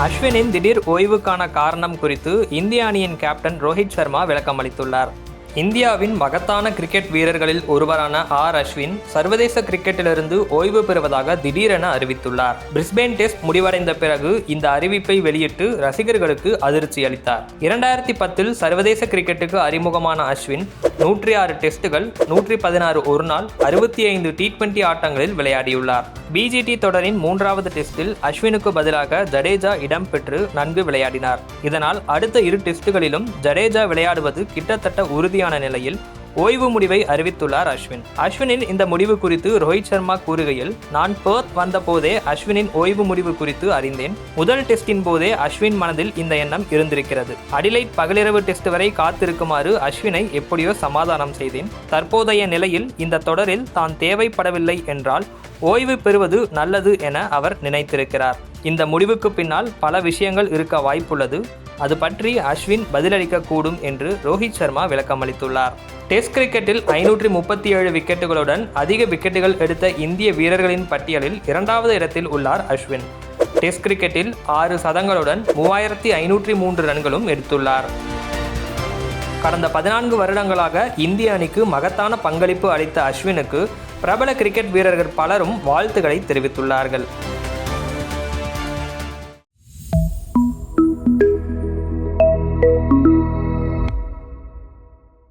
அஸ்வினின் திடீர் ஓய்வுக்கான காரணம் குறித்து இந்திய அணியின் கேப்டன் ரோஹித் சர்மா விளக்கம் அளித்துள்ளார் இந்தியாவின் மகத்தான கிரிக்கெட் வீரர்களில் ஒருவரான ஆர் அஸ்வின் சர்வதேச கிரிக்கெட்டிலிருந்து ஓய்வு பெறுவதாக திடீரென அறிவித்துள்ளார். பிரிஸ்பேன் டெஸ்ட் முடிவடைந்த பிறகு இந்த அறிவிப்பை வெளியிட்டு ரசிகர்களுக்கு அதிர்ச்சி அளித்தார். இரண்டாயிரத்தி பத்தில் சர்வதேச கிரிக்கெட்டுக்கு அறிமுகமான அஸ்வின் நூற்றி ஆறு டெஸ்டுகள் நூற்றி பதினாறு ஒருநாள் அறுபத்தி ஐந்து டி டுவெண்டி ஆட்டங்களில் விளையாடியுள்ளார். பிஜிடி தொடரின் மூன்றாவது டெஸ்டில் அஸ்வினுக்கு பதிலாக ஜடேஜா இடம்பெற்று நன்கு விளையாடினார். இதனால் அடுத்த இரு டெஸ்டுகளிலும் ஜடேஜா விளையாடுவது கிட்டத்தட்ட உறுதி உறுதியான நிலையில் ஓய்வு முடிவை அறிவித்துள்ளார் அஸ்வின். அஸ்வினின் இந்த முடிவு குறித்து ரோஹித் சர்மா கூறுகையில் நான் பேர்த் வந்தபோதே அஸ்வினின் ஓய்வு முடிவு குறித்து அறிந்தேன். முதல் டெஸ்டின் போதே அஸ்வின் மனதில் இந்த எண்ணம் இருந்திருக்கிறது. அடிலைட் பகலிரவு டெஸ்ட் வரை காத்திருக்குமாறு அஸ்வினை எப்படியோ சமாதானம் செய்தேன். தற்போதைய நிலையில் இந்த தொடரில் தான் தேவைப்படவில்லை என்றால் ஓய்வு பெறுவது நல்லது என அவர் நினைத்திருக்கிறார். இந்த முடிவுக்கு பின்னால் பல விஷயங்கள் இருக்க வாய்ப்புள்ளது. அது பற்றி அஸ்வின் பதிலளிக்கக்கூடும் என்று ரோஹித் சர்மா விளக்கமளித்துள்ளார். டெஸ்ட் கிரிக்கெட்டில் ஐநூற்றி முப்பத்தி ஏழு விக்கெட்டுகளுடன் அதிக விக்கெட்டுகள் எடுத்த இந்திய வீரர்களின் பட்டியலில் இரண்டாவது இடத்தில் உள்ளார் அஸ்வின். டெஸ்ட் கிரிக்கெட்டில் ஆறு சதங்களுடன் மூவாயிரத்தி ஐநூற்றி மூன்று ரன்களும் எடுத்துள்ளார். கடந்த பதினான்கு வருடங்களாக இந்திய அணிக்கு மகத்தான பங்களிப்பு அளித்த அஸ்வினுக்கு பிரபல கிரிக்கெட் வீரர்கள் பலரும் வாழ்த்துக்களை தெரிவித்துள்ளார்கள்.